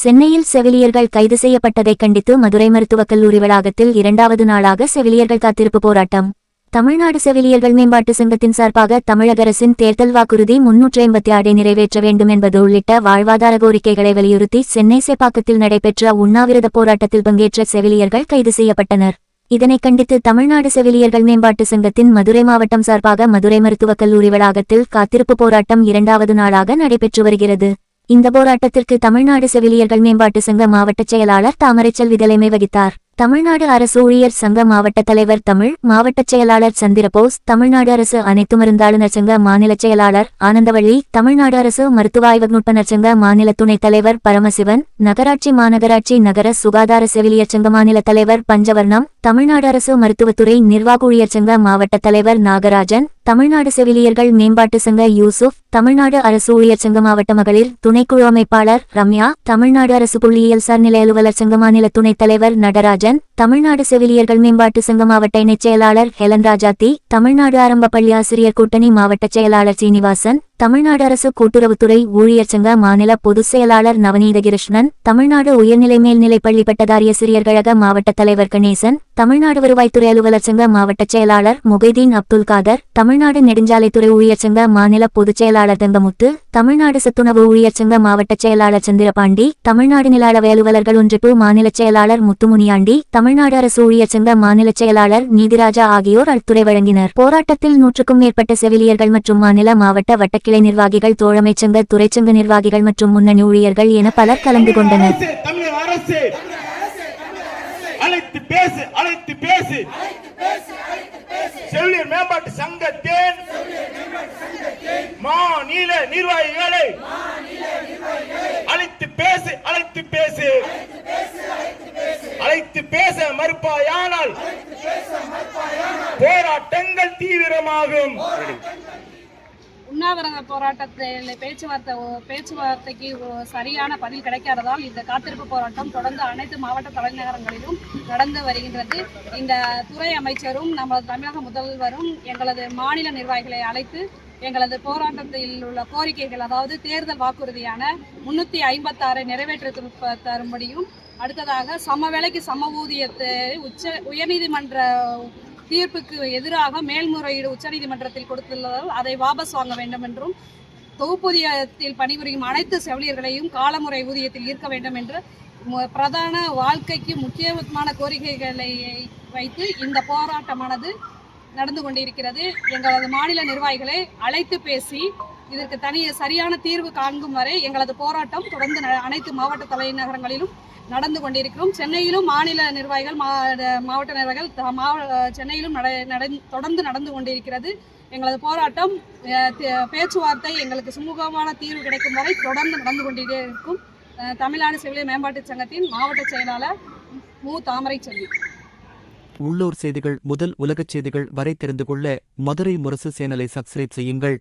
சென்னையில் செவிலியர்கள் கைது செய்யப்பட்டதைக் கண்டித்து மதுரை மருத்துவக் கல்லூரி வளாகத்தில் இரண்டாவது நாளாக செவிலியர்கள் காத்திருப்பு போராட்டம். தமிழ்நாடு செவிலியர்கள் மேம்பாட்டு சங்கத்தின் சார்பாக தமிழக அரசின் தேர்தல் வாக்குறுதி முன்னூற்றி ஐம்பத்தி ஆடை நிறைவேற்ற வேண்டும் என்பது உள்ளிட்ட வாழ்வாதார கோரிக்கைகளை வலியுறுத்தி சென்னை சேப்பாக்கத்தில் நடைபெற்ற உண்ணாவிரத போராட்டத்தில் பங்கேற்ற செவிலியர்கள் கைது செய்யப்பட்டனர். இதனைக் கண்டித்து தமிழ்நாடு செவிலியர்கள் மேம்பாட்டு சங்கத்தின் மதுரை மாவட்டம் சார்பாக மதுரை மருத்துவக் கல்லூரி வளாகத்தில் காத்திருப்பு போராட்டம் இரண்டாவது நாளாக நடைபெற்று வருகிறது. இந்த போராட்டத்திற்கு தமிழ்நாடு செவிலியர்கள் மேம்பாட்டு சங்க மாவட்ட செயலாளர் தாமரைச்சல் விதலைமை வகித்தார். தமிழ்நாடு அரசு ஊழியர் சங்க மாவட்ட தலைவர் தமிழ் மாவட்ட செயலாளர் சந்திரபோஸ் தமிழ்நாடு அரசு அனைத்து மருந்தாளுநர் சங்க மாநில செயலாளர் ஆனந்தவள்ளி தமிழ்நாடு அரசு மருத்துவ ஆய்வுநுட்பனர் சங்க மாநில துணைத் தலைவர் பரமசிவன் நகராட்சி மாநகராட்சி நகர சுகாதார செவிலியர் சங்க மாநில தலைவர் பஞ்சவர்ணம் தமிழ்நாடு அரசு மருத்துவத்துறை நிர்வாக ஊழியர் சங்க மாவட்ட தலைவர் நாகராஜன் தமிழ்நாடு செவிலியர்கள் மேம்பாட்டு சங்க யூசுப் தமிழ்நாடு அரசு ஊழியர் சங்க மாவட்ட மகளிர் துணைக்குழு அமைப்பாளர் ரம்யா தமிழ்நாடு அரசு புள்ளியியல் சார் நிலை அலுவலர் சங்க மாநில துணைத் தலைவர் நடராஜன் தமிழ்நாடு செவிலியர்கள் மேம்பாட்டு சங்க மாவட்ட இணைச் செயலாளர் ஹெலன் ராஜாத்தி தமிழ்நாடு ஆரம்ப பள்ளி ஆசிரியர் கூட்டணி மாவட்ட செயலாளர் சீனிவாசன் தமிழ்நாடு அரசு கூட்டுறவுத்துறை ஊழியர் சங்க மாநில பொதுச் செயலாளர் நவநீதகிருஷ்ணன் தமிழ்நாடு உயர்நிலை மேல்நிலை பள்ளி பட்டதாரிய சிறியர் கழக மாவட்ட தலைவர் கணேசன் தமிழ்நாடு வருவாய்த்துறை அலுவலர் சங்க மாவட்ட செயலாளர் முகைதீன் அப்துல் காதர் தமிழ்நாடு நெடுஞ்சாலைத்துறை ஊழியர் சங்க மாநில பொதுச் செயலாளர் தங்கமுத்து தமிழ்நாடு சத்துணவு ஊழியர் சங்க மாவட்ட செயலாளர் சந்திரபாண்டி தமிழ்நாடு நில அளவை அலுவலர்கள் ஒன்றிப்பு மாநில செயலாளர் முத்துமுனியாண்டி தமிழ்நாடு அரசு ஊழியர் சங்க மாநில செயலாளர் நீதிராஜா ஆகியோர் அத்துறை வழங்கினர். போராட்டத்தில் நூற்றுக்கும் மேற்பட்ட செவிலியர்கள் மற்றும் மாநில மாவட்ட கிளை நிர்வாகிகள் தோழமைச் சங்க துறைச்சங்க நிர்வாகிகள் மற்றும் முன்னணி ஊழியர்கள் என பலர் கலந்து கொண்டனர். அழைத்து பேசு அழைத்து பேசு. செவிலியர் மேம்பாட்டு சங்கத்தின் மாநில நிர்வாகிகளை அழைத்து பேசு அழைத்து பேசு. அழைத்து பேச மறுப்பாயானால் போராட்டங்கள் தீவிரமாகும். உண்ணாவிரத போராட்டத்தில் பேச்சுவார்த்தை பேச்சுவார்த்தைக்கு சரியான பதில் கிடைக்காததால் இந்த காத்திருப்பு போராட்டம் தொடர்ந்து அனைத்து மாவட்ட தலைநகரங்களிலும் நடந்து வருகின்றது. இந்த துறை அமைச்சரும் நமது தமிழக முதல்வரும் எங்களது மாநில நிர்வாகிகளை அழைத்து எங்களது போராட்டத்தில் உள்ள கோரிக்கைகள் அதாவது தேர்தல் வாக்குறுதியான முன்னூற்றி ஐம்பத்தாறை நிறைவேற்று தரும்படியும் அடுத்ததாக சம வேலைக்கு சம ஊதியத்தை உச்ச உயர்நீதிமன்ற தீர்ப்புக்கு எதிராக மேல்முறையீடு உச்சநீதிமன்றத்தில் கொடுத்துள்ளதால் அதை வாபஸ் வாங்க வேண்டும் என்றும் தொகுப்பூதியத்தில் பணிபுரியும் அனைத்து செவிலியர்களையும் காலமுறை ஊதியத்தில் ஈர்க்க வேண்டும் என்று பிரதான வாழ்க்கைக்கு முக்கியமான கோரிக்கைகளை வைத்து இந்த போராட்டமானது நடந்து கொண்டிருக்கிறது. எங்களது மாநில நிர்வாகிகளை அழைத்து பேசி இதற்கு தனி சரியான தீர்வு காண்கும் வரை எங்களது போராட்டம் தொடர்ந்து ந- அனைத்து மாவட்ட தலைநகரங்களிலும் நடந்து கொண்டிருக்கிறோம். சென்னையிலும் மாநில நிர்வாகிகள் மா- மாவட்ட நிர்வாகிகள் மாவ- சென்னையிலும் நடந்- தொடர்ந்து நடந்து கொண்டிருக்கிறது. எங்களது போராட்டம் பேச்சுவார்த்தை எங்களுக்கு சுமூகமான தீர்வு கிடைக்கும் வரை தொடர்ந்து நடந்து கொண்டே இருக்கும். தமிழ்நாடு செவிலிய மேம்பாட்டுச் சங்கத்தின் மாவட்ட செயலாளர் மு. தாமரை செல்வி. உள்ளூர் செய்திகள் முதல் உலகச் செய்திகள் வரை தெரிந்து கொள்ள மதுரை முரசு சேனலை சப்ஸ்கிரைப் செய்யுங்கள்.